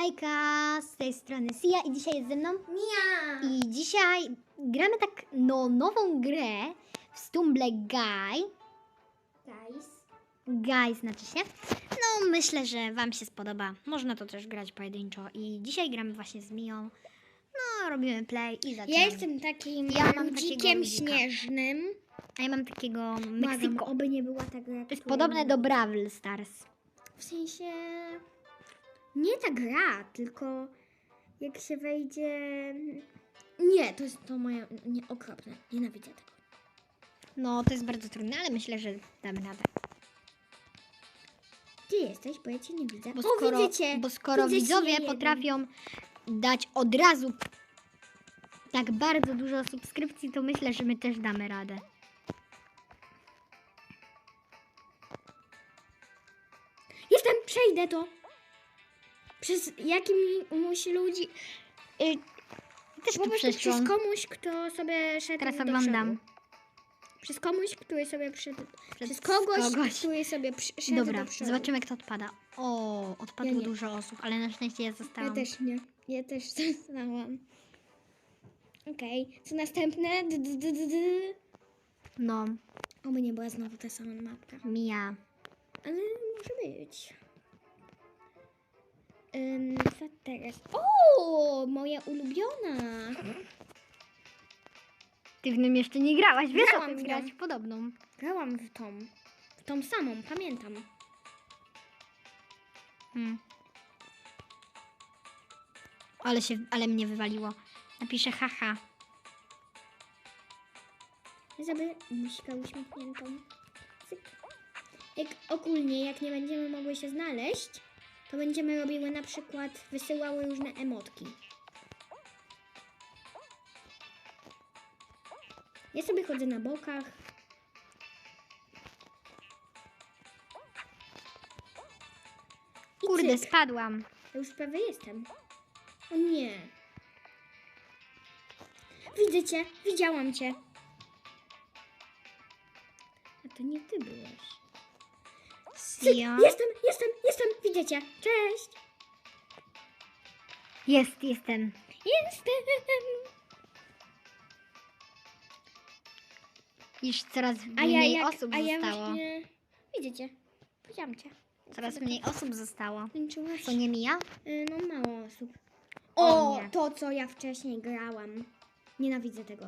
Hejka, z tej strony Sia i dzisiaj jest ze mną Mia! i dzisiaj gramy tak no nową grę w Stumble Guy. Guys. Guy znaczy się. No myślę, że wam się spodoba. Można to też grać pojedynczo i dzisiaj gramy właśnie z Mią. No robimy play i zaczynamy. Ja jestem takim Ja mam ludzika. śnieżnym. A ja mam takiego Meksyko. oby nie była ta gra, To jest podobne do Brawl Stars. W sensie... Nie ta gra, tylko jak się wejdzie... Nie, to jest to moje... Nie, okropne. Nienawidzę tego. No to jest bardzo trudne, ale myślę, że damy radę. Gdzie jesteś? Bo ja cię nie widzę. Bo skoro, widzę cię! bo skoro Widzę widzowie jeden. potrafią dać od razu tak bardzo dużo subskrypcji, to myślę, że my też damy radę. Jestem! Przejdę to! Przez jakimś ludzi... Y, Też po tu prostu przez komuś, kto sobie szedł Teraz do oglądam. przodu. Przez komuś, który sobie przyszedł... Przez Przez kogoś, kogoś. który sobie przyszedł Dobra, do zobaczymy kto odpada. O, odpadło Ja dużo osób, ale na szczęście ja Ja zostałam. też nie. Ja też zostałam. Okej, co następne? D, d, d, d, d. No, Oby nie była znowu ta sama mapka. Mia. Ale może być. Ym, co teraz? O, moja ulubiona. Ty w nim jeszcze nie grałaś, wiesz o Grałam tym w nią. grać podobną. Grałam w tą. W tą samą, pamiętam. Hmm. Ale się, ale mnie wywaliło. Napiszę haha. Sobie buźkę uśmiechniętą. Cyk. Jak ogólnie, jak nie będziemy mogły się znaleźć, to będziemy robiły na przykład, wysyłały różne emotki. Ja sobie chodzę na bokach. I Kurde, cyk. spadłam. Ja już prawie jestem. O nie. Widzę cię, widziałam cię. A to nie ty byłeś. Jestem, jestem, jestem, widzę cię. Cześć. Jest, jestem. Jestem. Już coraz A ja mniej jak, osób a ja zostało. właśnie... Widzę cię. Widziałam cię. Coraz mniej osób zostało. Kończyłaś? To nie mija? Y, No mało osób. O O, nie. to co ja wcześniej grałam. Nienawidzę tego.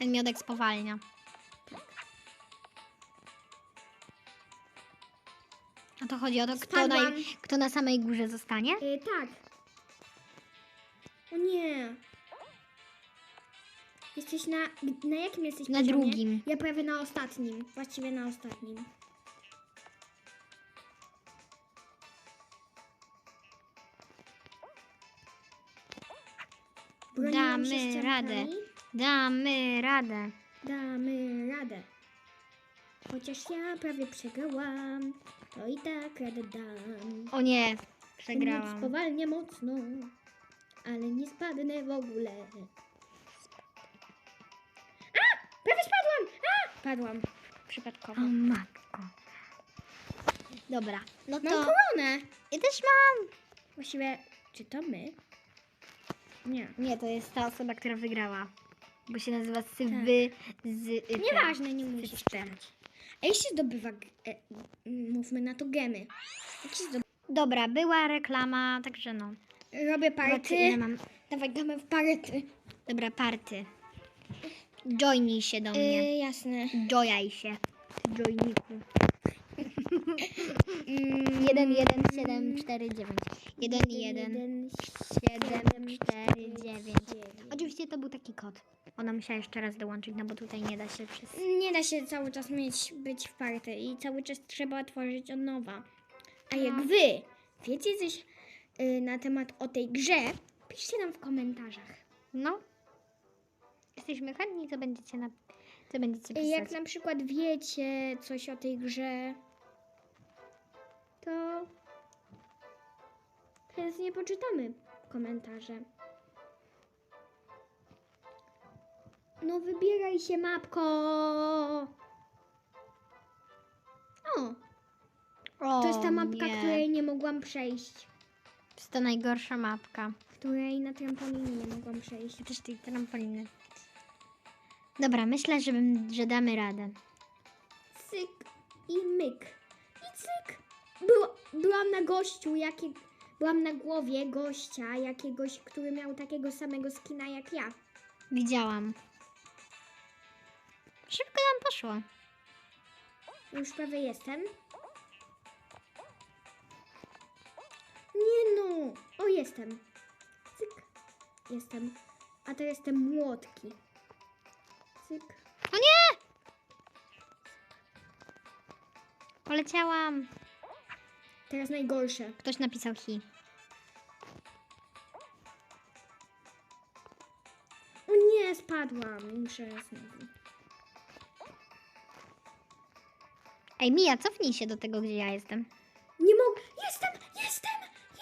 Ten miodek spowalnia. A to chodzi o to, kto na, Spadłam. kto na samej górze zostanie? Y, tak. O nie. Jesteś na... Na jakim jesteś Na poziomie? drugim. Ja prawie na ostatnim. Właściwie na ostatnim. Broniłam się Damy ściankami. radę. Damy radę. Damy radę. Chociaż ja prawie przegrałam, to i tak radę dam. O nie, przegrałam. spowalnia mocno, ale nie spadnę w ogóle. A! Prawie spadłam! A! Padłam. Przypadkowo. O matko. Dobra, no Mam to koronę! ja też mam. Właściwie, czy to my? Nie. Nie, to jest ta osoba, która wygrała. Bo się nazywa Sywy z... y, ten, Nieważne, nie musisz czytać. A jeśli zdobywa, e, mówmy na to gemy. Jak się zdobywa? Dobra, była reklama, także no. Robię party. ile mam. Dawaj gamy w party. Dobra, party. Joinij się do mnie. Yy, jasne. Joyaj się. Ty joyniku. Mm, 1, 1, 7, 4, 9. 1, 1, jeden, 7, 4, 9. Oczywiście to był taki kod. Ona musiała jeszcze raz dołączyć, no bo tutaj nie da się przez... Nie da się cały czas mieć, być w party i cały czas trzeba tworzyć od nowa. A No. jak wy wiecie coś y, na temat o tej grze, piszcie nam w komentarzach. No. Jesteśmy chętni, co będziecie na... Co będziecie pisać. Jak na przykład wiecie coś o tej grze, to chętnie poczytamy komentarze. No wybieraj się, mapko. O, O, to jest ta mapka, nie. której nie mogłam przejść. To jest ta najgorsza mapka. Której na trampolinie nie mogłam przejść. Też tej trampoliny. Dobra, myślę, że, że damy radę. Cyk i myk. I cyk. Była, byłam na gościu, jakie, byłam na głowie gościa jakiegoś, który miał takiego samego skina jak ja. Widziałam. Szybko nam poszło. Już prawie jestem. Nie no! O, jestem. Cyk. Jestem. A to jestem młotki. Cyk. O nie! Poleciałam. Teraz najgorsze. Ktoś napisał hi. O nie, spadłam. Muszę znowu. Ej, Mija, cofnij się do tego, gdzie ja jestem. Nie mogę. Jestem! Jestem!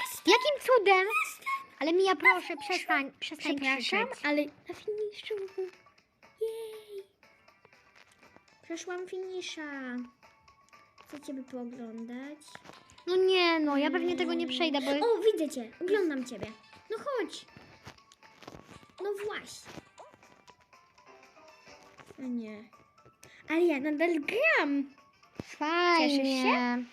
Jestem! Jakim cudem? Ale Mija, proszę, przestań, przestań Przepraszam, krzyczeć. ale na finiszu. Jej! Przeszłam finisza. Chcecie by pooglądać? No nie, no, ja pewnie tego nie przejdę, bo... O, widzę cię. Oglądam ciebie. No chodź. No właśnie. O nie. Ale ja nadal gram. Fajnie.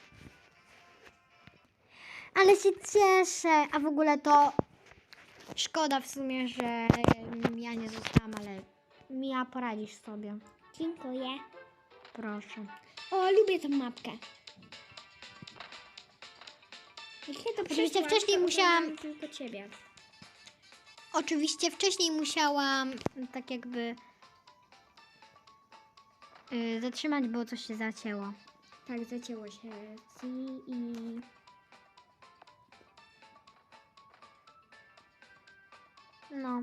Ale się cieszę. A w ogóle to szkoda w sumie, że ja nie zostałam, ale Mija poradzisz sobie. Dziękuję. Proszę. O, lubię tą mapkę. Oczywiście wcześniej musiałam- tylko ciebie. Oczywiście wcześniej musiałam tak jakby y, zatrzymać, bo coś się zacięło. Tak, zacięło się C i... No.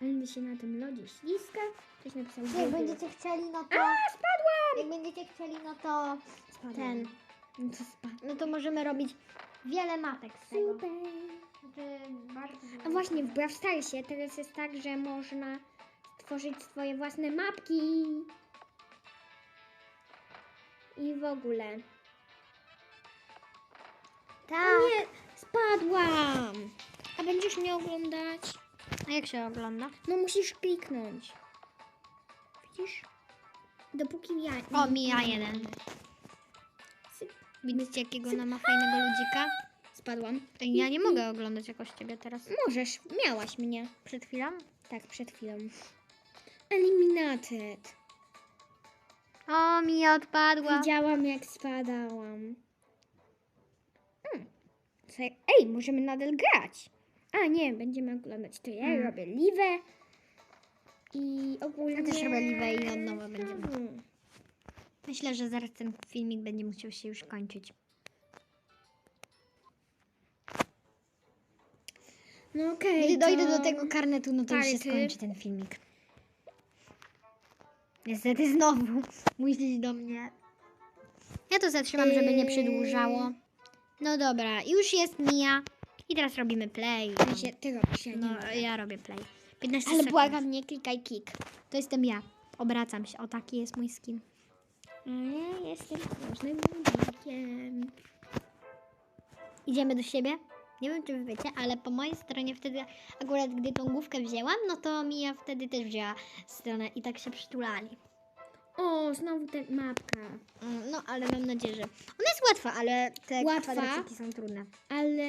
Będę się na tym lodzie śliska. Ktoś napisał Jak będziecie chcieli, no to... A, spadłam! Jak będziecie chcieli, no to... Spadłam. Ten. No to. No to możemy robić wiele mapek z tego. Super. Znaczy, bardzo A właśnie, w Brawl Starsie teraz jest tak, że można stworzyć swoje własne mapki. I w ogóle. Tak. O nie, spadłam! A będziesz mnie oglądać? A jak się ogląda? No musisz kliknąć. Widzisz? Dopóki ja... O, mija jeden. Widzicie, jakiego ona ma fajnego ludzika? Spadłam. Ja nie mogę oglądać jakoś ciebie teraz. Możesz, miałaś mnie. Przed chwilą? Tak, przed chwilą. Eliminated. O, Mija odpadła. Widziałam, jak spadałam. Hmm. Co- Ej, możemy nadal grać. A nie, będziemy oglądać. To ja Hmm. robię liwę. I ogólnie... Ja też robię liwę i od nowa będziemy. Myślę, że zaraz ten filmik będzie musiał się już kończyć. No okej, Gdy dojdę to- do tego karnetu, no to już się skończy ten filmik. Niestety znowu musisz do mnie. Ja to zatrzymam, żeby nie przedłużało. No dobra, już jest Mija. I teraz robimy play. Sensie, ty robisz, ja nie No, mogę. ja robię play. 15 Ale sekund. błagam, nie klikaj kick. To jestem ja. Obracam się. O, taki jest mój skin. Ja jestem ważnym ludzikiem. Idziemy do siebie. Nie wiem, czy wy wiecie, ale po mojej stronie wtedy, akurat gdy tą główkę wzięłam, no to Mija wtedy też wzięła stronę i tak się przytulali. O, znowu ta mapka. Mm, No, ale mam nadzieję, że... Ona jest łatwa, ale te Łatwa? kwadraciki są trudne. Ale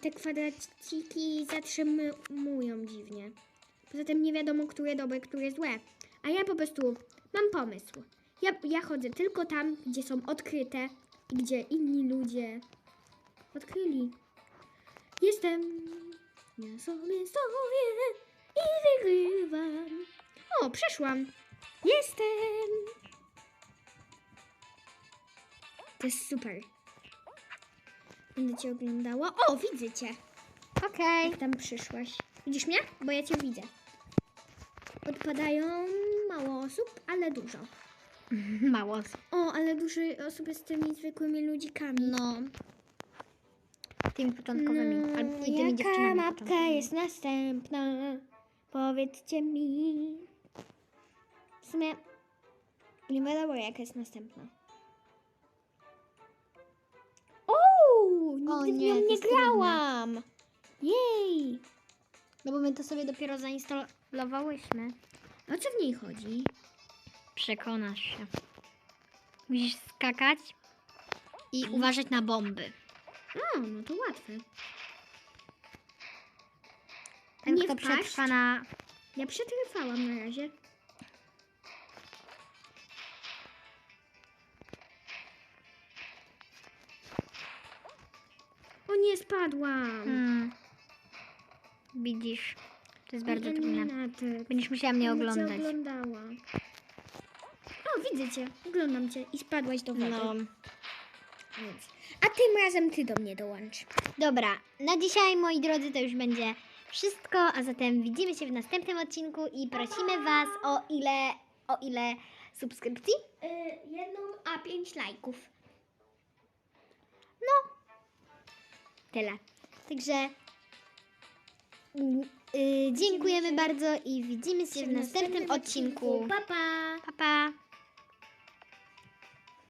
te kwadraciki zatrzymują dziwnie. Poza tym nie wiadomo, które dobre, które złe. A ja po prostu mam pomysł. Ja, ja chodzę tylko tam, gdzie są odkryte i gdzie inni ludzie odkryli. Jestem, ja sobie stoję i wygrywam. O, przeszłam. Jestem. To jest super. Będę cię oglądała. O, widzę cię. Okej. Jak tam przyszłaś. Widzisz mnie? Bo ja cię widzę. Odpadają mało osób, ale dużo. Mało. O, ale dużo osób jest z tymi zwykłymi ludzikami. No. Tymi początkowymi. No, Albo i tymi jaka dziewczynami mapka początkowymi. jest następna? Powiedzcie mi. W sumie nie wiadomo, jaka jest następna. O, nigdy O w nie, nią to nie jest trudne. grałam. Jej! No bo my to sobie dopiero zainstalowałyśmy. O co w niej chodzi? Przekonasz się. Musisz skakać i uważać na bomby. O, no to łatwe. Ten, Nie kto wpaść? przetrwa na... Ja przetrwałam na razie. O nie, spadłam. Hmm. Widzisz, to jest bardzo trudne. Będziesz musiała mnie oglądać. oglądała. Widzę cię. Oglądam cię i spadłaś do wody. No. Więc. A tym razem ty do mnie dołącz. Dobra, na dzisiaj, moi drodzy, to już będzie wszystko, a zatem widzimy się w następnym odcinku i prosimy Was o ile, o ile subskrypcji? Y, jedną, a pięć lajków. Tyle. Także mm, y, dziękujemy bardzo i widzimy się w następnym odcinku. Pa, pa. Pa, pa.